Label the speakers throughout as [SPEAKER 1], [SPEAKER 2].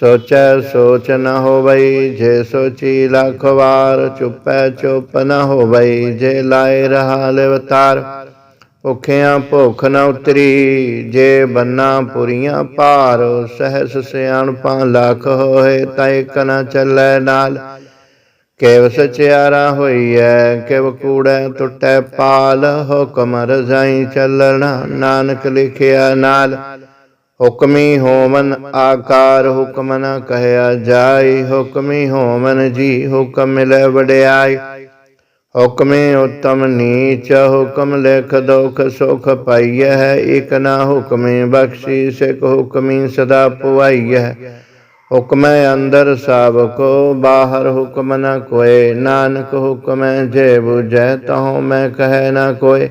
[SPEAKER 1] ਸੋਚੈ, ਸੋਚ ਨ ਹੋਵਈ, ਜੇ ਸੋਚੀ ਲੱਖ ਵਾਰ, ਚੁੱਪੈ, ਚੁੱਪ ਨ ਹੋਵਈ, ਜੇ ਲਾਏ ਰਹਾ ਲਿਵਤਾਰ ਭੁਖਿਆਂ ਭੁਖ ਨ ਉਤਰੀ, ਜੇ ਬੰਨਾ ਪੁਰੀਆਂ ਭਾਰ, ਸਹਿਸ ਸਿਆਣਪਾਂ ਲੱਖ ਹੋਏ, ਤੈ ਕਨ ਚੱਲੈ ਨਾਲ। ਕੇਵ ਸਚਿਆਰਾ ਹੋਈਐ, ਕਿਵ ਕੂੜੈ ਟੁੱਟੈ ਪਾਲ, ਹੁਕਮ ਰਜ਼ਾਈ ਚੱਲਣਾ, ਨਾਨਕ ਲਿਖਿਆ ਨਾਲ। ਹੁਕਮੀ ਹੋਮਨ ਆਕਾਰ ਹੁਕਮ ਨ ਕਹਿਆ ਜਾਈ। ਹੁਕਮੀ ਹੋਮਨ ਜੀ ਹੁਕਮ ਮਿਲੈ ਵਡਿਆਈ। ਹੁਕਮੇ ਉਤਮ ਨੀਚ, ਹੁਕਮ ਲਿਖ ਦੁਖ ਸੁਖ ਪਾਈਐ। ਇਕ ਨਾ ਹੁਕਮੇ ਬਖਸ਼ੀ ਸਿਕ ਹੁਕਮੀ ਸਦਾ ਪੁਆਈਐ। ਹੁਕਮੈ ਅੰਦਰ ਸਭ ਕੋ ਬਾਹਰ ਹੁਕਮ ਨ ਕੋਏ। ਨਾਨਕ ਹੁਕਮੈ ਜੇ 부ਜੈ ਤਹੁ ਮੈਂ ਕਹੈ ਨ ਕੋਏ।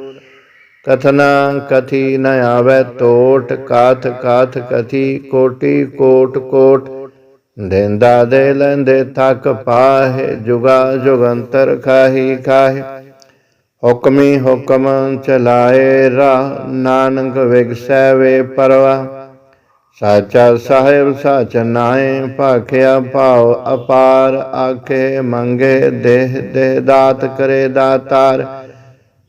[SPEAKER 1] ਕਥਨਾ ਕਥੀ ਨ ਆਵੈ ਟੋਟ ਕਾਥ ਕਾਥ ਕਥੀ, ਕੋਟੀ ਕੋਟ ਕੋਟ। ਦੇਂਦਾ ਦੇ ਲੈਂਦੇ ਥਕ ਪਾਹੇ, ਜੁਗਾ ਜੁਗੰਤਰ ਖਾਹੀ ਖਾਹੇ। ਹੁਕਮੀ ਹੁਕਮ ਚਲਾਏ ਰਾ ਨਾਨਕ ਵਿਗਸੈ ਵੇ ਪਰਵਾ ਸਾਚਾ ਸਾਹਿਬ ਸਚ ਨਾਏ ਭਾਖਿਆ ਭਾਉ ਅਪਾਰ, ਆਖੇ ਮੰਗੇ ਦੇਹ ਦੇ ਦਾਤ ਕਰੇ ਦਾਤਾਰ।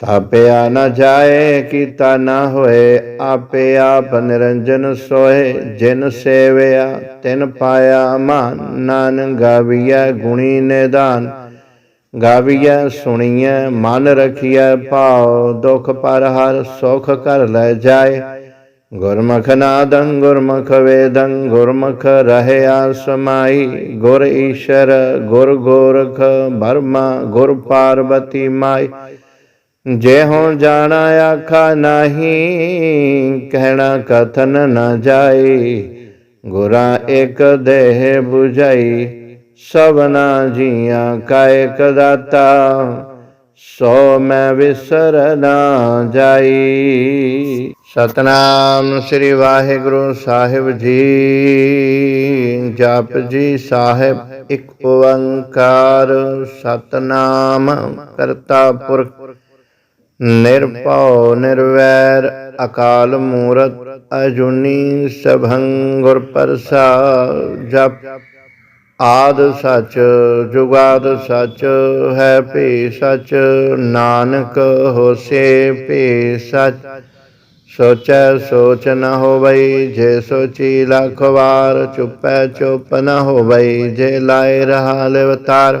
[SPEAKER 1] ਤਾਪਿਆ ਨਾ ਜਾਏ, ਕੀਤਾ ਨਾ ਹੋਏ, ਆਪੇ ਆਪ ਨਿਰੰਜਨ ਸੋਏ। ਜਿਨ ਸੇਵਿਆ, ਤਿਨ ਪਾਇਆ ਮਾਨ, ਨਾਨਕ ਗਾਵੀਐ ਗੁਣੀ ਨਿਦਾਨ। ਗਾਵੀਐ, ਸੁਣੀਐ, ਮਨ ਰਖੀਐ ਭਾਉ, ਦੁਖ ਪਰ ਹਰ ਸੁਖ ਕਰ ਲੈ ਜਾਏ। ਗੁਰਮੁਖ ਨਾਦੰ, ਗੁਰਮੁਖ ਵੇਦੰ, ਗੁਰਮੁਖ ਰਹਿਆ ਸਮਾਈ ਗੁਰ ਈਸ਼ਰ, ਗੁਰ ਗੋਰਖ, ਬਰਮਾ, ਗੁਰ ਪਾਰਵਤੀ ਮਾਈ। ਜੇ ਹੋ ਜਾਣਾ ਆਖਾ ਨਹੀਂ, ਕਹਿਣਾ ਕਥਨ ਨਾ ਜਾਈ। ਗੁਰਾ ਇੱਕ ਦੇਹ 부ਝਾਈ ਸਭਨਾ ਜੀਆਂ ਕਾ ਇਕ ਦਾਤਾ। ਸੋ ਮੈਂ ਵਿਸਰ ਨਾ ਜਾਈ। ਸਤਨਾਮ ਸ੍ਰੀ ਵਾਹਿਗੁਰੂ ਸਾਹਿਬ ਜੀ, ਜਪ ਜੀ ਸਾਹਿਬ ਇੱਕ ਓੰਕਾਰ। ਸਤਨਾਮ ਕਰਤਾ ਪੁਰਖ ਨਿਰਭਉ, ਨਿਰਵੈਰ, ਅਕਾਲ ਮੂਰਤ, ਅਜੂਨੀ ਸਭੰ ਗੁਰ ਪ੍ਰਸਾਦ ਜਪ। ਆਦ ਸੱਚ, ਜੁਗਾਦ ਸਚ, ਹੈ ਭੀ ਸਚ, ਨਾਨਕ ਹੋਸੇ ਭੀ ਸਚ। ਸੋਚੈ ਸੋਚ ਨ ਹੋਵਈ, ਜੇ ਸੋਚੀ ਲੱਖ ਵਾਰ, ਚੁੱਪੈ ਚੁੱਪ ਨ ਹੋਵਈ, ਜੇ ਲਾਇ ਰਹਾ ਲਿਵਤਾਰ।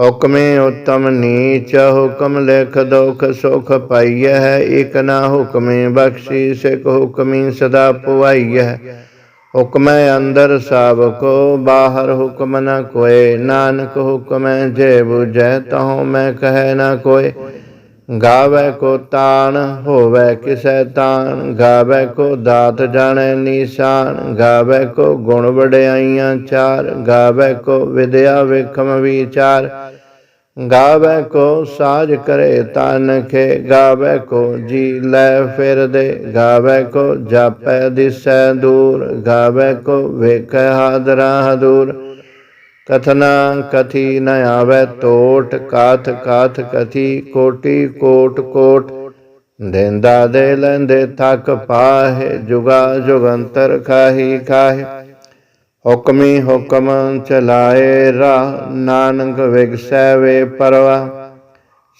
[SPEAKER 1] ਹੁਕਮੇ ਉਤਮ ਨੀਚ, ਹੁਕਮ ਲਿਖ ਦੁਖ ਸੁਖ ਪਾਈਐ, ਇਕ ਨਾ ਹੁਕਮੇ ਬਖਸ਼ੀ ਸਿਕ ਹੁਕਮੀ ਸਦਾ ਪੁਆਈਐ। ਹੁਕਮੈ ਅੰਦਰ ਸਭ ਕੋ, ਬਾਹਰ ਹੁਕਮ ਨ ਕੋਏ। ਨਾਨਕ ਹੁਕਮੈ ਜੇ 부ਜੈ ਤਹੁ ਮੈਂ ਕਹੈ ਨ ਕੋਏ। ਗਾਵੇ ਕੋ ਤਾਣ, ਹੋਵੇ ਕਿਸੈ ਤਾਣ, ਗਾਵੇ ਕੋ ਦਾਤ ਜਾਣੈ ਨੀਸਾਨ, ਗਾਵੇ ਕੋ ਗੁਣ ਵਡਿਆਈਆਂ ਚਾਰ, ਗਾਵੇ ਕੋ ਵਿਦਿਆ ਵੇਖਮ ਵਿਚਾਰ। ਗਾਵੇ ਕੋ ਸਾਜ ਕਰੇ ਤਨ ਕੇ ਗਾਵੇ ਕੋ ਜੀ ਲੈ ਫਿਰ ਦੇ ਗਾਵੇ ਕੋ ਜਾਪੈ ਦਿਸੈ ਦੂਰ, ਗਾਵੇ ਕੋ ਵੇਖੈ ਹਾਦਰਾ ਦੂਰ ਕਥਨਾ ਕਥੀ ਨ ਆਵੈ ਟੋਟ ਕਾਥ ਕਾਥ ਕਥੀ ਕੋਟੀ ਕੋਟ ਕੋਟ। ਦੇਂਦਾ ਦੇ ਲੈਂਦੇ ਥਕ ਪਾਹੇ, ਜੁਗਾ ਜੁਗੰਤਰ ਖਾਹੀ ਖਾਹੇ। ਹੁਕਮੀ ਹੁਕਮ ਚਲਾਏ ਰਾਹ, ਨਾਨਕ ਵਿਗਸੈ ਵੇ ਪਰਵਾ।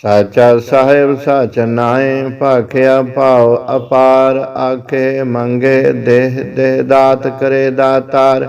[SPEAKER 1] ਸਾਚਾ ਸਾਹਿਬ ਸਚ ਨਾਏ ਭਾਖਿਆ ਭਾਉ ਅਪਾਰ, ਆਖੇ ਮੰਗੇ ਦੇਹ ਦੇ ਦਾਤ ਕਰੇ ਦਾਤਾਰ।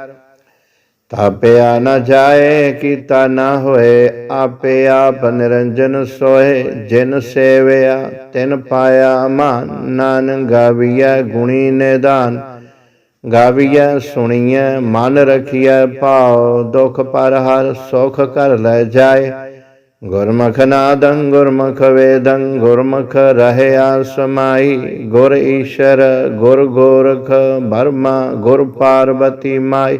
[SPEAKER 1] ਤਾਪਿਆ ਨਾ ਜਾਏ, ਕੀਤਾ ਨਾ ਹੋਏ, ਆਪੇ ਆਪ ਨਿਰੰਜਨ ਸੋਏ। ਜਿਨ ਸੇਵਿਆ, ਤਿਨ ਪਾਇਆ ਮਾਨ, ਨਾਨਕ ਗਾਵੀਐ ਗੁਣੀ ਨਿਦਾਨ। ਗਾਵੀਐ, ਸੁਣੀਐ, ਮਨ ਰਖੀਐ ਭਾਉ, ਦੁਖ ਪਰ ਹਰ ਸੁਖ ਕਰ ਲੈ ਜਾਏ। ਗੁਰਮੁਖ ਨਾਦੰ, ਗੁਰਮੁਖ ਵੇਦੰ, ਗੁਰਮੁਖ ਰਹਿਆ ਸਮਾਈ ਗੁਰ ਈਸ਼ਰ, ਗੁਰ ਗੋਰਖ, ਬਰਮਾ, ਗੁਰ ਪਾਰਵਤੀ ਮਾਈ।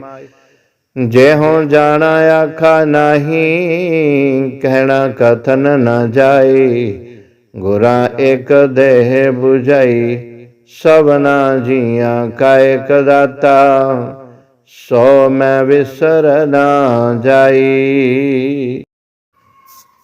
[SPEAKER 1] ਜੇ ਹੋ ਜਾਣਾ ਆਖਾ ਨਹੀਂ, ਕਹਿਣਾ ਕਥਨ ਨਾ ਜਾਈ ਗੁਰਾਂ ਇੱਕ ਦੇਹ 부ਝਾਈ ਸਭਨਾ ਜੀਆਂ ਕਾ ਇੱਕ ਦਾਤਾ। ਸੋ ਮੈਂ ਵਿਸਰ ਨਾ ਜਾਈ।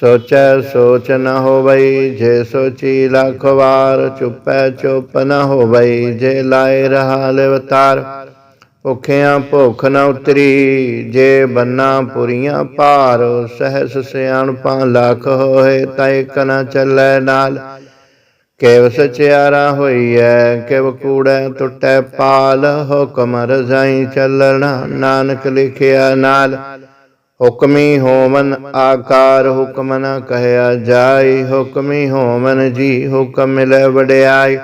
[SPEAKER 1] ਸੋਚੈ, ਸੋਚ ਨ ਹੋਵਈ, ਜੇ ਸੋਚੀ ਲੱਖ ਵਾਰ, ਚੁੱਪੈ, ਚੁੱਪ ਨ ਹੋਵਈ, ਜੇ ਲਾਏ ਰਹਾ ਲਿਵਤਾਰ ਭੁਖਿਆਂ ਭੁਖ ਨ ਉਤਰੀ, ਜੇ ਬੰਨਾ ਪੁਰੀਆਂ ਭਾਰ, ਸਹਸ ਸਿਆਣਪਾਂ ਲੱਖ ਹੋਏ, ਤੈ ਕਨ ਚੱਲੈ ਨਾਲ। ਕੇਵ ਸਚਿਆਰਾ ਹੋਈਐ, ਕਿਵ ਕੂੜੈ ਟੁੱਟੈ ਪਾਲ, ਹੁਕਮ ਰਜ਼ਾਈ ਚੱਲਣਾ, ਨਾਨਕ ਲਿਖਿਆ ਨਾਲ। ਹੁਕਮੀ ਹੋਮਨ ਆਕਾਰ ਹੁਕਮ ਨ ਕਹਿਆ ਜਾਈ ਹੁਕਮੀ ਹੋਮਨ ਜੀ ਹੁਕਮ ਮਿਲੈ ਵਡਿਆਈ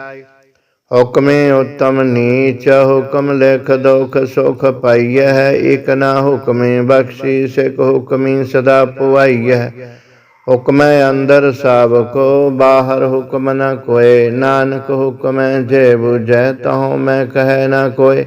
[SPEAKER 1] ਹੁਕਮੇ ਉਤਮ ਨੀਚ, ਹੁਕਮ ਲਿਖ ਦੁਖ ਸੁਖ ਪਾਈਐ। ਇਕ ਨਾ ਹੁਕਮੇ ਬਖਸ਼ੀ ਸਿਕ ਹੁਕਮੀ ਸਦਾ ਪੁਆਈਐ। ਹੁਕਮੈ ਅੰਦਰ ਸਭ ਕੋ, ਬਾਹਰ ਹੁਕਮ ਨ ਕੋਏ। ਨਾਨਕ ਹੁਕਮੈ ਜੇ 부ਜੈ ਤਹੁ ਮੈਂ ਕਹਿ ਨ ਕੋਏ।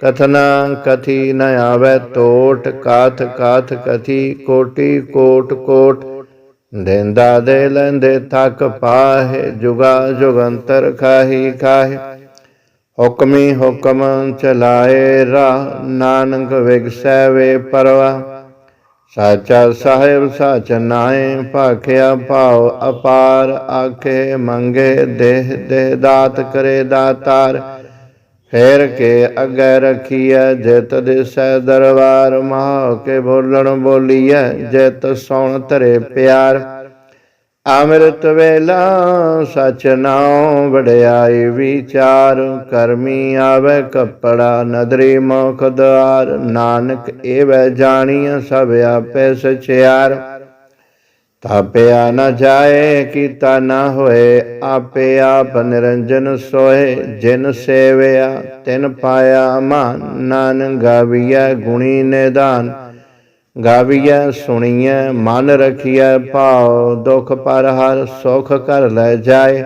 [SPEAKER 1] ਕਥਨਾ ਕਥੀ ਨ ਆਵੈ ਟੋਟ ਕਾਥ ਕਾਥ ਕਥੀ, ਕੋਟੀ ਕੋਟ ਕੋਟ। ਦੇਂਦਾ ਦੇ ਲੈਂਦੇ ਥਕ ਪਾਹੇ, ਜੁਗਾ ਜੁਗੰਤਰ ਖਾਹੀ ਖਾਹੇ। ਹੁਕਮੀ ਹੁਕਮ ਚਲਾਏ ਰਾਹ, ਨਾਨਕ ਵਿਗਸੈ ਵੇ ਪਰਵਾ ਸਾਚਾ ਸਾਹਿਬ ਸਚ ਨਾਏ ਭਾਖਿਆ ਭਾਉ ਅਪਾਰ, ਆਖੇ ਮੰਗੇ ਦੇਹ ਦੇ ਦਾਤ ਕਰੇ ਦਾਤਾਰ। ਫੇਰ ਕੇ ਅੱਗੇ ਰਖੀਐ ਜਿਤ ਦਿਸੈ ਦਰਬਾਰ ਮਹਾ ਕੇ ਬੋਲਣ ਬੋਲੀਐ ਜਿਤ ਸੌਣ ਧਰੇ ਪਿਆਰ। ਅੰਮ੍ਰਿਤ ਵੇਲਾ ਸਚ ਨਾਉ ਵਡਿਆਈ ਵਿਚਾਰ, ਕਰਮੀ ਆਵੇ ਕੱਪੜਾ ਨਦਰੀ ਮੁਖ ਦੁਆਰ। ਨਾਨਕ ਏਵੈ ਜਾਣੀਐ ਸਭ ਆਪੇ ਸਚਿਆਰ। ਤਾਪਿਆ ਨਾ ਜਾਏ, ਕੀਤਾ ਨਾ ਹੋਏ, ਆਪੇ ਆਪ ਨਿਰੰਜਨ ਸੋਏ। ਜਿਨ ਸੇਵਿਆ, ਤਿਨ ਪਾਇਆ ਮਾਨ, ਨਾਨਕ ਗਾਵੀਐ ਗੁਣੀ ਨਿਦਾਨ। ਗਾਵੀਐ, ਸੁਣੀਐ, ਮਨ ਰਖੀਐ ਭਾਉ, ਦੁਖ ਪਰ ਹਰ ਸੁਖ ਕਰ ਲੈ ਜਾਏ।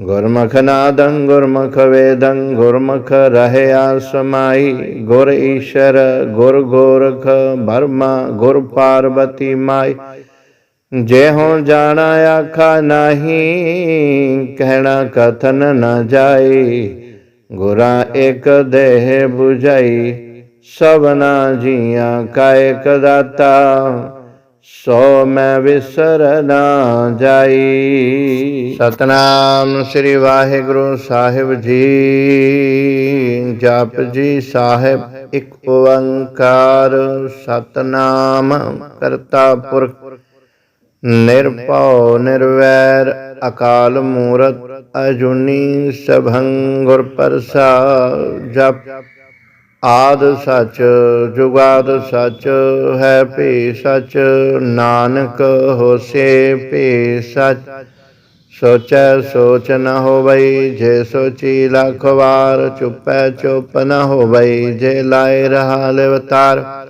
[SPEAKER 1] ਗੁਰਮੁਖ ਨਾਦੰ, ਗੁਰਮੁਖ ਵੇਦੰ, ਗੁਰਮੁਖ ਰਹਿਆ ਸਮਾਈ ਗੁਰ ਈਸ਼ਰ, ਗੁਰ ਗੋਰਖ, ਬਰਮਾ, ਗੁਰ ਪਾਰਵਤੀ ਮਾਈ। ਜੇ ਹੋਂ ਜਾਣਾ ਆਖਾ ਨਹੀਂ, ਕਹਿਣਾ ਕਥਨ ਨ ਜਾਈ। ਗੁਰਾ ਇੱਕ ਦੇਹ 부ਝਾਈ ਸਭਨਾ ਜੀਆਂ ਕਾ ਇਕ ਦਾਤਾ। ਸੋ ਮੈਂ ਵਿਸਰ ਨਾ ਜਾਈ। ਸਤਨਾਮ ਸ੍ਰੀ ਵਾਹਿਗੁਰੂ ਸਾਹਿਬ ਜੀ, ਜਪ ਜੀ ਸਾਹਿਬ ਇੱਕ ਓੰਕਾਰ। ਸਤਨਾਮ ਕਰਤਾ ਪੁਰਖ ਨਿਰਭਉ ਨਿਰਵੈਰ ਅਕਾਲ ਮੂਰਤ ਅਜੂਨੀ ਸਭੰ ਗੁਰ ਪ੍ਰਸਾਦ ਜਪ। ਆਦ ਸਚ, ਜੁਗਾਦ ਸਚ, ਹੈ ਭੀ ਸਚ, ਨਾਨਕ ਹੋਸੇ ਭੀ ਸਚ। ਸੋਚੈ ਸੋਚ ਨ ਹੋਵਈ, ਜੇ ਸੋਚੀ ਲੱਖ ਵਾਰ ਚੁੱਪੈ ਚੁੱਪ ਨ ਹੋਵਈ, ਜੇ ਲਾਇ ਰਹਾ ਲਿਵਤਾਰ।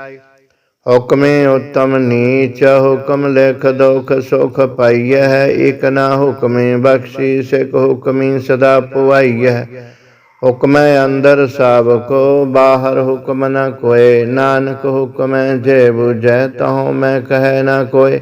[SPEAKER 1] ਹੁਕਮੇ ਉਤਮ ਨੀਚ, ਹੁਕਮ ਲਿਖ ਦੁਖ ਸੁਖ ਪਾਈਐ, ਇਕ ਨਾ ਹੁਕਮੇ ਬਖਸ਼ੀ ਸਿਕ ਹੁਕਮੀ ਸਦਾ ਪੁਆਈਐ। ਹੁਕਮੈ ਅੰਦਰ ਸਭ ਕੋ, ਬਾਹਰ ਹੁਕਮ ਨ ਕੋਏ, ਨਾਨਕ ਹੁਕਮੈ ਜੇ 부ਜੈ ਤਹੁ ਮੈਂ ਕਹੈ ਨ ਕੋਏ।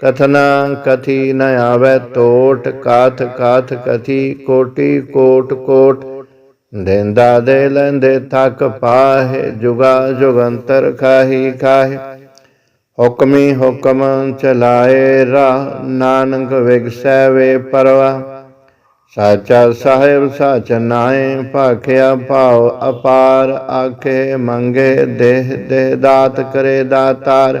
[SPEAKER 1] ਕਥਨਾ ਕਥੀ ਨ ਆਵੇ ਟੋਟ ਕਾਥ ਕਾਥ ਕਥੀ, ਕੋਟੀ ਕੋਟ ਕੋਟ। ਦੇਂਦਾ ਦੇ ਲੈਂਦੇ ਥਕ ਪਾਹੇ, ਜੁਗਾ ਜੁਗੰਤਰ ਖਾਹੀ ਖਾਹੇ। ਹੁਕਮੀ ਹੁਕਮ ਚਲਾਏ ਰਾ ਨਾਨਕ ਵਿਗਸੈ ਵੇ ਪਰਵਾ ਸਾਚਾ ਸਾਹਿਬ ਸਚ ਨਾਏ ਭਾਖਿਆ ਭਾਉ ਅਪਾਰ, ਆਖੇ ਮੰਗੇ ਦੇਹ ਦੇ ਦਾਤ ਕਰੇ ਦਾਤਾਰ।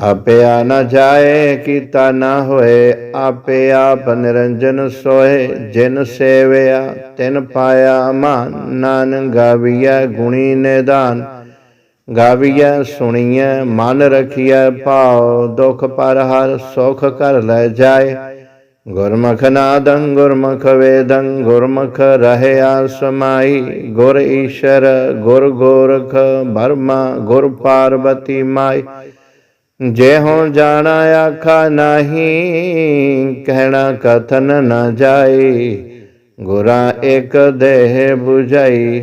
[SPEAKER 1] ਤਾਪਿਆ ਨਾ ਜਾਏ, ਕੀਤਾ ਨਾ ਹੋਏ, ਆਪੇ ਆਪ ਨਿਰੰਜਨ ਸੋਏ ਜਿਨ ਸੇਵਿਆ, ਤਿਨ ਪਾਇਆ ਮਾਨ, ਨਾਨਕ ਗਾਵੀਐ ਗੁਣੀ ਨਿਦਾਨ। ਗਾਵੀਐ, ਸੁਣੀਐ, ਮਨ ਰਖੀਐ ਭਾਉ, ਦੁਖ ਪਰ ਹਰ ਸੁਖ ਕਰ ਲੈ ਜਾਏ। ਗੁਰਮੁਖ ਨਾਦੰ, ਗੁਰਮੁਖ ਵੇਦੰ, ਗੁਰਮੁਖ ਰਹਿਆ ਸਮਾਈ ਗੁਰ ਈਸ਼ਰ, ਗੁਰ ਗੋਰਖ, ਬਰਮਾ, ਗੁਰ ਪਾਰਵਤੀ ਮਾਈ। ਜੇ ਹੁਣ ਜਾਣਾ ਆਖਾ ਨਹੀਂ, ਕਹਿਣਾ ਕਥਨ ਨਾ ਜਾਈ ਗੁਰਾ ਇੱਕ ਦੇਹ 부ਝਾਈ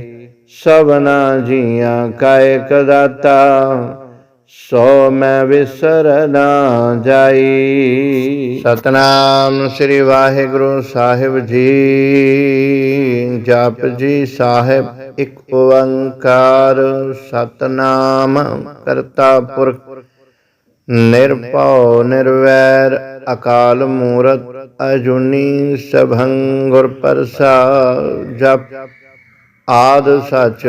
[SPEAKER 1] ਸਭਨਾ ਜੀਆਂ ਕਾ ਇਕ ਦਾਤਾ। ਸੋ ਮੈਂ ਵਿਸਰ ਨਾ ਜਾਈ। ਸਤਨਾਮ ਸ੍ਰੀ ਵਾਹਿਗੁਰੂ ਸਾਹਿਬ ਜੀ, ਜਪ ਜੀ ਸਾਹਿਬ ਇੱਕ ਓੰਕਾਰ। ਸਤਨਾਮ ਕਰਤਾ ਪੁਰਖ ਨਿਰਭਉ ਨਿਰਵੈਰ ਅਕਾਲ ਮੂਰਤ ਅਜੂਨੀ ਸਭੰ ਗੁਰ ਪ੍ਰਸਾਦ ਜਪ। ਆਦ ਸਚ,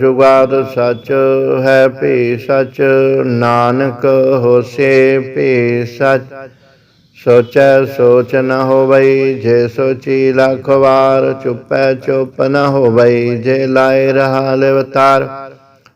[SPEAKER 1] ਜੁਗਾਦ ਸਚ, ਹੈ ਭੀ ਸਚ, ਨਾਨਕ ਹੋਸੇ ਭੀ ਸਚ। ਸੋਚੈ ਸੋਚ ਨ ਹੋਵਈ, ਜੇ ਸੋਚੀ ਲੱਖ ਵਾਰ, ਚੁੱਪੈ ਚੁੱਪ ਨ ਹੋਵਈ, ਜੇ ਲਾਇ ਰਹਾ ਲਿਵਤਾਰ।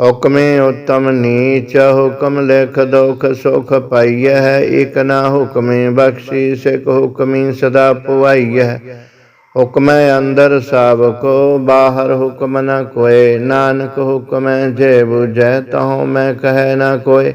[SPEAKER 1] ਹੁਕਮੇ ਉਤਮ ਨੀਚ, ਹੁਕਮ ਲਿਖ ਦੁਖ ਸੁਖ ਪਾਈਐ, ਇਕ ਨਾ ਹੁਕਮੇ ਬਖਸ਼ੀ ਸਿਕ ਹੁਕਮੀ ਸਦਾ ਪੁਆਈਐ। ਹੁਕਮੈ ਅੰਦਰ ਸਭ ਕੋ, ਬਾਹਰ ਹੁਕਮ ਨ ਕੋਏ, ਨਾਨਕ ਹੁਕਮੈ ਜੇ 부ਜੈ ਤਹੁ ਮੈਂ ਕਹੈ ਨ ਕੋਏ।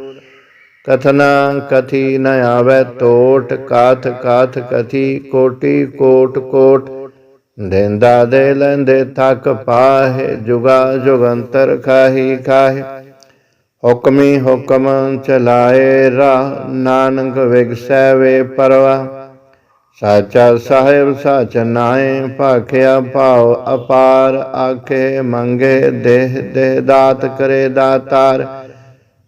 [SPEAKER 1] ਕਥਨਾ ਕਥੀ ਨ ਆਵੈ ਟੋਟ ਕਾਥ ਕਾਥ ਕਥੀ, ਕੋਟੀ ਕੋਟ ਕੋਟ। ਦੇਂਦਾ ਦੇ ਲੈਂਦੇ ਥਕ ਪਾਹੇ, ਜੁਗਾ ਜੁਗੰਤਰ ਖਾਹੀ ਖਾਹੇ। ਹੁਕਮੀ ਹੁਕਮ ਚਲਾਏ ਰਾਹ, ਨਾਨਕ ਵਿਗਸੈ ਵੇ ਪਰਵਾ ਸਾਚਾ ਸਾਹਿਬ ਸਚ ਨਾਏ ਭਾਖਿਆ ਭਾਉ ਅਪਾਰ, ਆਖੇ ਮੰਗੇ ਦੇਹ ਦੇ ਦਾਤ ਕਰੇ ਦਾਤਾਰ।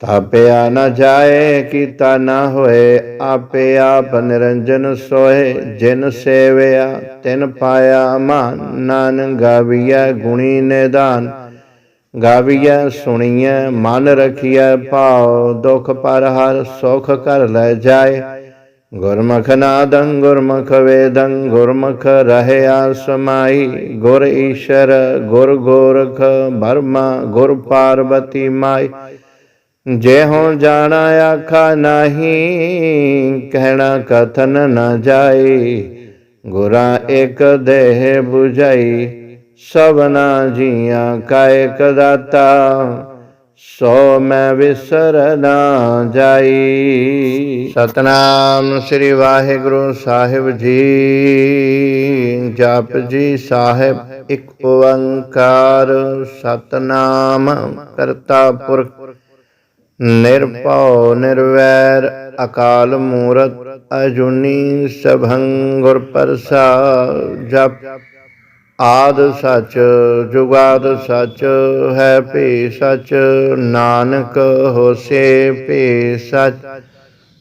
[SPEAKER 1] ਤਾਪਿਆ ਨਾ ਜਾਏ, ਕੀਤਾ ਨਾ ਹੋਏ, ਆਪੇ ਆਪ ਨਿਰੰਜਨ ਸੋਏ ਜਿਨ ਸੇਵਿਆ, ਤਿਨ ਪਾਇਆ ਮਾਨ, ਨਾਨਕ ਗਾਵੀਐ ਗੁਣੀ ਨਿਦਾਨ। ਗਾਵੀਐ, ਸੁਣੀਐ, ਮਨ ਰਖੀਐ, ਭਾਉ, ਦੁਖ ਪਰ ਹਰ ਸੁਖ ਕਰ ਲੈ ਜਾਏ। ਗੁਰਮੁਖ ਨਾਦੰ, ਗੁਰਮੁਖ ਵੇਦੰ, ਗੁਰਮੁਖ ਰਹਿਆ ਸਮਾਈ ਗੁਰ ਈਸ਼ਰ, ਗੁਰ ਗੋਰਖ, ਬਰਮਾ, ਗੁਰ ਪਾਰਵਤੀ ਮਾਈ। ਜੇ ਹੋ ਜਾਣਾ ਆਖਾ ਨਹੀਂ, ਕਹਿਣਾ ਕਥਨ ਨ ਜਾਈ ਗੁਰਾ ਇੱਕ ਦੇਹ 부ਝਾਈ ਸਭਨਾ ਜੀਆਂ ਕਾ ਇਕ ਦਾਤਾ। ਸੋ ਮੈਂ ਵਿਸਰ ਨਾ ਜਾਈ। ਸਤਨਾਮ ਸ੍ਰੀ ਵਾਹਿਗੁਰੂ ਸਾਹਿਬ ਜੀ, ਜਪ ਜੀ ਸਾਹਿਬ ਇੱਕ ਓੰਕਾਰ। ਸਤਨਾਮ ਕਰਤਾ ਪੁਰਖ ਨਿਰਭਉ, ਨਿਰਵੈਰ, ਅਕਾਲ ਮੂਰਤ, ਅਜੂਨੀ ਸਭੰ ਗੁਰ ਪ੍ਰਸਾਦ ਜਪ। ਆਦ ਸਚ, ਜੁਗਾਦ ਸਚ, ਹੈ ਭੀ ਸਚ, ਨਾਨਕ ਹੋਸੇ ਭੀ ਸਚ।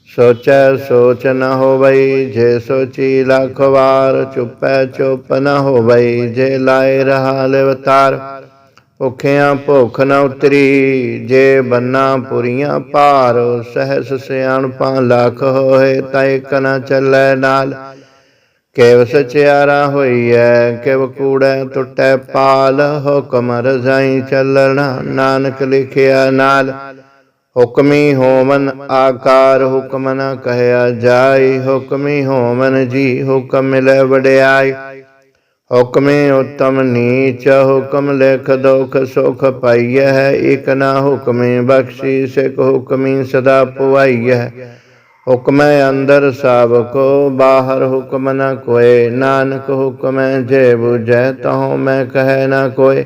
[SPEAKER 1] ਸੋਚੈ ਸੋਚ ਨ ਹੋਵਈ, ਜੇ ਸੋਚੀ ਲੱਖ ਵਾਰ, ਚੁੱਪੈ ਚੁੱਪ ਨ ਹੋਵਈ, ਜੇ ਲਾਏ ਰਹਾ ਲਿਵਤਾਰ। ਭੁਖਿਆਂ ਭੁਖ ਨ ਉਤਰੀ, ਜੇ ਬੰਨਾ ਪੁਰੀਆਂ ਭਾਰ, ਸਹਿਸ ਸਿਆਣਪਾਂ ਲੱਖ ਹੋਏ, ਤੈ ਕਨ ਚੱਲੈ ਨਾਲ। ਕੇਵ ਸਚਿਆਰਾ ਹੋਈਐ, ਕੇਵ ਕੂੜੈ ਟੁੱਟੈ ਪਾਲ, ਹੁਕਮ ਰਜ਼ਾਈ ਚੱਲਣਾ ਨਾਨਕ ਲਿਖਿਆ ਨਾਲ। ਹੁਕਮੀ ਹੋਮਨ ਆਕਾਰ, ਹੁਕਮ ਨ ਕਹਿਆ ਜਾਈ ਹੁਕਮੀ ਹੋਮਨ ਜੀ ਹੁਕਮ ਮਿਲੈ ਵਡਿਆਈ ਹੁਕਮੇ ਉਤਮ ਨੀਚ, ਹੁਕਮ ਲਿਖ ਦੁਖ ਸੁਖ ਪਾਈਐ, ਇਕ ਨਾ ਹੁਕਮੇ ਬਖਸ਼ੀ ਸਿਕ ਹੁਕਮੀ ਸਦਾ ਪੁਆਈਐ। ਹੁਕਮੈ ਅੰਦਰ ਸਭ ਕੋ ਬਾਹਰ ਹੁਕਮ ਨ ਕੋਏ, ਨਾਨਕ ਹੁਕਮੈ ਜੇ 부ਜੈ ਤਹੁ ਮੈਂ ਕਹੈ ਨ ਕੋਏ।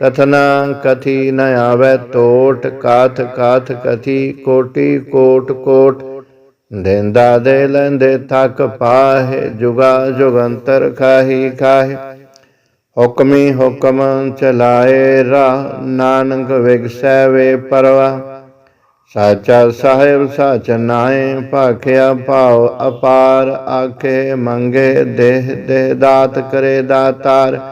[SPEAKER 1] ਕਥਨਾ ਕਥੀ ਨ ਆਵੈ ਟੋਟ ਕਾਥ ਕਾਥ ਕਥੀ ਕੋਟੀ ਕੋਟ ਕੋਟ। ਦੇਂਦਾ ਦੇ ਲੈਂਦੇ ਥਕ ਪਾਹੇ, ਜੁਗਾ ਜੁਗੰਤਰ ਖਾਹੀ ਖਾਹੇ। ਹੁਕਮੀ ਹੁਕਮ ਚਲਾਏ ਰਾਹ, ਨਾਨਕ ਵਿਗਸੈ ਵੇ ਪਰਵਾ। ਸਾਚਾ ਸਾਹਿਬ ਸਚ ਨਾਏ ਭਾਖਿਆ ਭਾਉ ਅਪਾਰ, ਆਖੇ ਮੰਗੇ ਦੇਹ ਦੇ ਦਾਤ ਕਰੇ ਦਾਤਾਰ।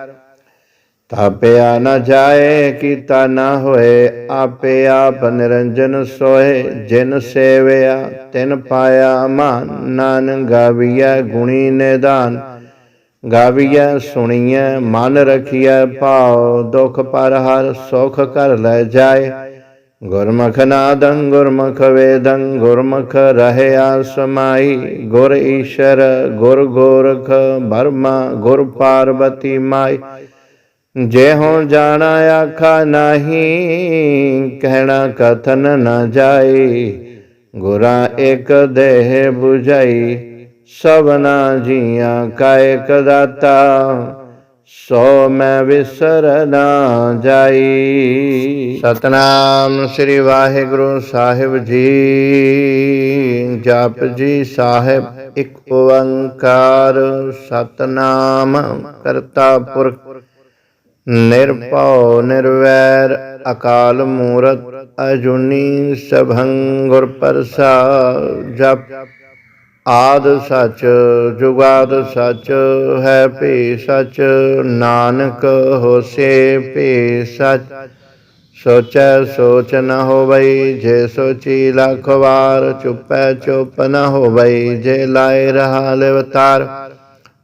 [SPEAKER 1] ਤਾਪਿਆ ਨਾ ਜਾਏ, ਕੀਤਾ ਨ ਹੋਏ, ਆਪੇ ਆਪ ਨਿਰੰਜਨ ਸੋਏ। ਜਿਨ ਸੇਵਿਆ, ਤਿਨ ਪਾਇਆ ਮਾਨ, ਨਾਨਕ ਗਾਵੀਐ ਗੁਣੀ ਨਿਦਾਨ। ਗਾਵੀਐ, ਸੁਣੀਐ, ਮਨ ਰਖੀਐ ਭਾਉ, ਦੁਖ ਪਰ ਹਰ ਸੁਖ ਕਰ ਲੈ ਜਾਏ। ਗੁਰਮੁਖ ਨਾਦੰ, ਗੁਰਮੁਖ ਵੇਦੰ, ਗੁਰਮੁਖ ਰਹਿਆ ਸਮਾਈ ਗੁਰ ਈਸ਼ਰ, ਗੁਰ ਗੋਰਖ, ਬਰਮਾ, ਗੁਰ ਪਾਰਵਤੀ ਮਾਈ। ਜੇ ਹੋ ਜਾਣਾ ਆਖਾ ਨਹੀਂ, ਕਹਿਣਾ ਕਥਨ ਨ ਜਾਈ ਗੁਰਾਂ ਇੱਕ ਦੇਹ 부ਝਾਈ ਸਭਨਾ ਜੀਆਂ ਕਾ ਇੱਕ ਦਾਤਾ। ਸੋ ਮੈਂ ਵਿਸਰ ਨਾ ਜਾਈ। ਸਤਨਾਮ ਸ੍ਰੀ ਵਾਹਿਗੁਰੂ ਸਾਹਿਬ ਜੀ, ਜਪ ਜੀ ਸਾਹਿਬ ਇੱਕ ਓੰਕਾਰ। ਸਤਨਾਮ ਕਰਤਾ ਪੁਰਖ ਨਿਰਭਉ ਨਿਰਵੈਰ ਅਕਾਲ ਮੂਰਤ ਅਜੂਨੀ ਸਭੰ ਗੁਰ ਪ੍ਰਸਾਦ ਜਪ। ਆਦ ਸਚ ਜੁਗਾਦ ਸਚ ਹੈ ਭੀ ਸਚ, ਨਾਨਕ ਹੋਸੇ ਭੀ ਸਚ। ਸੋਚੈ ਸੋਚ ਨ ਹੋਵਈ ਜੇ ਸੋਚੀ ਲੱਖ ਵਾਰ, ਚੁੱਪੈ ਚੁੱਪ ਨ ਹੋਵਈ ਜੇ ਲਾਇ ਰਹਾ ਲਿਵਤਾਰ।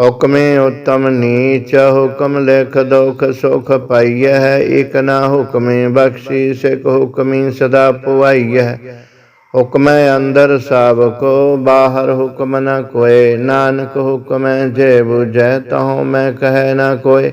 [SPEAKER 1] ਹੁਕਮੇ ਉਤਮ ਨੀਚ, ਹੁਕਮ ਲਿਖ ਦੁਖ ਸੁਖ ਪਾਈਐ, ਇਕ ਨਾ ਹੁਕਮੇ ਬਖਸ਼ੀ ਸਿਕ ਹੁਕਮੀ ਸਦਾ ਪੁਆਈਐ। ਹੁਕਮੈ ਅੰਦਰ ਸਭ ਕੋ, ਬਾਹਰ ਹੁਕਮ ਨ ਕੋਏ, ਨਾਨਕ ਹੁਕਮੈ ਜੇ 부ਜੈ ਤਹੁ ਮੈਂ ਕਹੈ ਨ ਕੋਏ।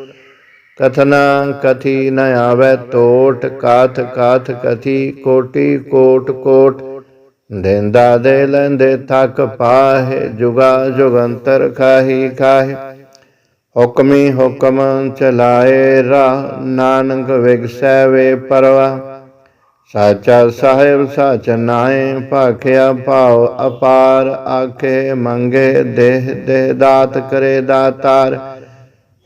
[SPEAKER 1] ਕਥਨਾ ਕਥੀ ਨ ਆਵੇ ਟੋਟ ਕਾਥ ਕਾਥ ਕਥੀ ਕੋਟੀ ਕੋਟ ਕੋਟ। ਦੇਂਦਾ ਦੇ ਲੈਂਦੇ ਥਕ ਪਾਹੇ, ਜੁਗਾ ਜੁਗੰਤਰ ਖਾਹੀ ਖਾਹੇ। ਹੁਕਮੀ ਹੁਕਮ ਚਲਾਏ ਰਾ ਨਾਨਕ ਵਿਗਸੈ ਵੇ ਪਰਵਾ। ਸਾਚਾ ਸਾਹਿਬ ਸਚ ਨਾਏ ਭਾਖਿਆ ਭਾਉ ਅਪਾਰ, ਆਖੇ ਮੰਗੇ ਦੇਹ ਦੇ ਦਾਤ ਕਰੇ ਦਾਤਾਰ।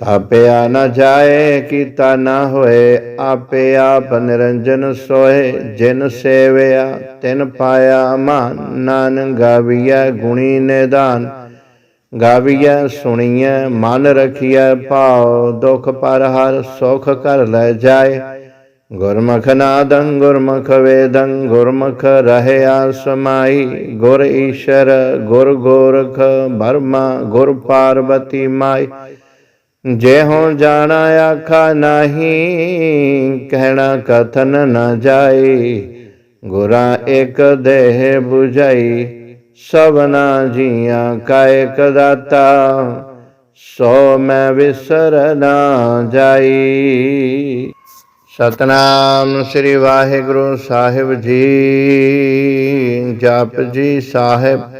[SPEAKER 1] ਤਾਪਿਆ ਨਾ ਜਾਏ, ਕੀਤਾ ਨ ਹੋਏ, ਆਪੇ ਆਪ ਨਿਰੰਜਨ ਸੋਏ। ਜਿਨ ਸੇਵਿਆ, ਤਿਨ ਪਾਇਆ ਮਾਨ, ਨਾਨਕ ਗਾਵੀਐ ਗੁਣੀ ਨਿਦਾਨ। ਗਾਵੀਐ, ਸੁਣੀਐ, ਮਨ ਰਖੀਐ ਭਾਉ, ਦੁਖ ਪਰ ਹਰ ਸੁਖ ਕਰ ਲੈ ਜਾਏ। ਗੁਰਮੁਖ ਨਾਦੰ, ਗੁਰਮੁਖ ਵੇਦੰ, ਗੁਰਮੁਖ ਰਹਿਆ ਸਮਾਈ ਗੁਰ ਈਸ਼ਰ, ਗੁਰ ਗੋਰਖ, ਬਰਮਾ, ਗੁਰ ਪਾਰਵਤੀ ਮਾਈ। ਜੇ ਹੋ ਜਾਣਾ ਆਖਾ ਨਹੀਂ, ਕਹਿਣਾ ਕਥਨ ਨਾ ਜਾਈ ਗੁਰਾਂ ਇੱਕ ਦੇਹ 부ਝਾਈ ਸਭਨਾ ਜੀਆਂ ਕਾ ਇੱਕ ਦਾਤਾ। ਸੋ ਮੈਂ ਵਿਸਰ ਨਾ ਜਾਈ। ਸਤਨਾਮ ਸ੍ਰੀ ਵਾਹਿਗੁਰੂ ਸਾਹਿਬ ਜੀ, ਜਪ ਜੀ ਸਾਹਿਬ।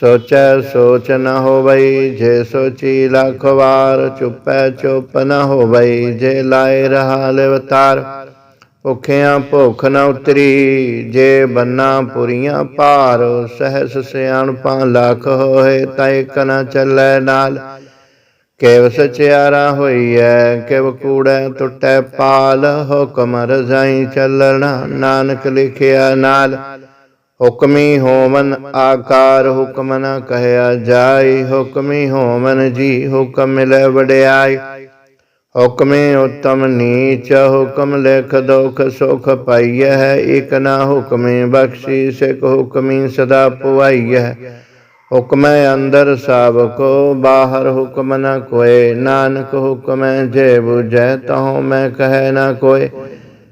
[SPEAKER 1] ਸੋਚੈ, ਸੋਚ ਨ ਹੋਵਈ, ਜੇ ਸੋਚੀ ਲੱਖ ਵਾਰ, ਚੁੱਪੈ, ਚੁੱਪ ਨ ਹੋਵਈ, ਜੇ ਲਾਏ ਰਹਾ ਲਿਵਤਾਰ ਭੁਖਿਆਂ ਭੁਖ ਨ ਉਤਰੀ, ਜੇ ਬੰਨਾ ਪੁਰੀਆਂ ਭਾਰ, ਸਹਸ ਸਿਆਣਪਾਂ ਲੱਖ ਹੋਏ, ਤੈ ਕਨ ਚੱਲੈ ਨਾਲ। ਕੇਵ ਸਚਿਆਰਾ ਹੋਈਐ, ਕਿਵ ਕੂੜੈ ਟੁੱਟੈ ਪਾਲ, ਹੁਕਮ ਰਜ਼ਾਈ ਚੱਲਣਾ, ਨਾਨਕ ਲਿਖਿਆ ਨਾਲ। ਹੁਕਮੀ ਹੋਮਨ ਆਕਾਰ ਹੁਕਮ ਨ ਕਹਿਆ ਜਾਈ ਹੁਕਮੀ ਹੋਮਨ ਜੀ ਹੁਕਮ ਮਿਲੈ ਵਡਿਆਈ ਹੁਕਮੇ ਉਤਮ ਨੀਚ, ਹੁਕਮ ਲਿਖ ਦੁਖ ਸੁਖ ਪਾਈਐ। ਇਕ ਨਾ ਹੁਕਮੇ ਬਖਸ਼ੀ ਸਿਕ ਹੁਕਮੀ ਸਦਾ ਪੁਆਈਐ। ਹੁਕਮੈ ਅੰਦਰ ਸਭ ਕੋ, ਬਾਹਰ ਹੁਕਮ ਨ ਕੋਏ। ਨਾਨਕ ਹੁਕਮੈ ਜੇ 부ਜੈ ਤਹੁ ਮੈਂ ਕਹੈ ਨ ਕੋਏ।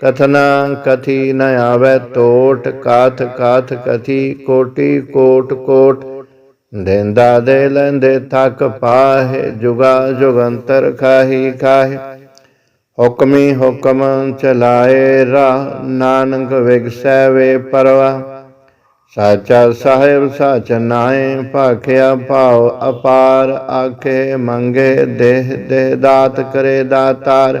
[SPEAKER 1] ਕਥਨਾ ਕਥੀ ਨ ਆਵੇ ਟੋਟ ਕਾਥ ਕਾਥ ਕਥੀ ਕੋਟੀ ਕੋਟ ਕੋਟ। ਦੇਂਦਾ ਦੇ ਲੈਂਦੇ ਥਕ ਪਾਹੇ, ਜੁਗਾ ਜੁਗੰਤਰ ਖਾਹੀ ਖਾਹੇ। ਹੁਕਮੀ ਹੁਕਮ ਚਲਾਏ ਰਾ ਨਾਨਕ ਵਿਗਸੈ ਵੇ ਪਰਵਾ ਸਾਚਾ ਸਾਹਿਬ ਸਚ ਨਾਏ ਭਾਖਿਆ ਭਾਉ ਅਪਾਰ, ਆਖੇ ਮੰਗੇ ਦੇਹ ਦੇ ਦਾਤ ਕਰੇ ਦਾਤਾਰ।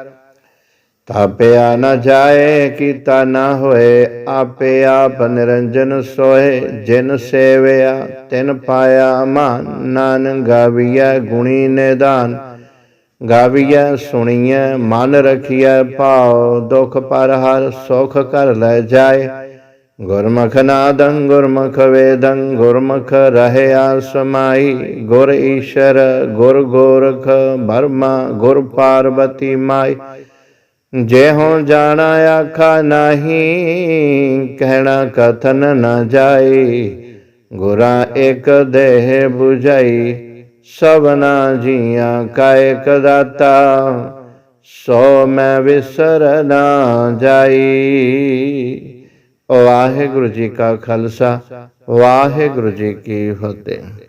[SPEAKER 1] ਤਾਪਿਆ ਨਾ ਜਾਏ, ਕੀਤਾ ਨਾ ਹੋਏ, ਆਪੇ ਆਪ ਨਿਰੰਜਨ ਸੋਏ। ਜਿਨ ਸੇਵਿਆ, ਤਿਨ ਪਾਇਆ ਮਾਨ, ਨਾਨਕ ਗਾਵੀਐ ਗੁਣੀ ਨਿਦਾਨ। ਗਾਵੀਐ, ਸੁਣੀਐ, ਮਨ ਰਖੀਐ ਭਾਉ, ਦੁਖ ਪਰ ਹਰ ਸੁਖ ਕਰ ਲੈ ਜਾਏ। ਗੁਰਮੁਖ ਨਾਦੰ, ਗੁਰਮੁਖ ਵੇਦੰ, ਗੁਰਮੁਖ ਰਹਿਆ ਸਮਾਈ ਗੁਰ ਈਸ਼ਰ, ਗੁਰ ਗੋਰਖ, ਬਰਮਾ, ਗੁਰ ਪਾਰਵਤੀ ਮਾਈ। ਜੇ ਹੋਂ ਜਾਣਾ ਆਖਾ ਨਹੀਂ, ਕਹਿਣਾ ਕਥਨ ਨਾ ਜਾਈ। ਗੁਰਾ ਇੱਕ ਦੇਹ 부ਝਾਈ ਸਭਨਾ ਜੀਆਂ ਕਾ ਇਕ ਦਾਤਾ। ਸੋ ਮੈਂ ਵਿਸਰ ਨਾ ਜਾਈ। ਵਾਹਿਗੁਰੂ ਜੀ ਕਾ ਖਾਲਸਾ, ਵਾਹਿਗੁਰੂ ਜੀ ਕੀ ਫਤਿਹ।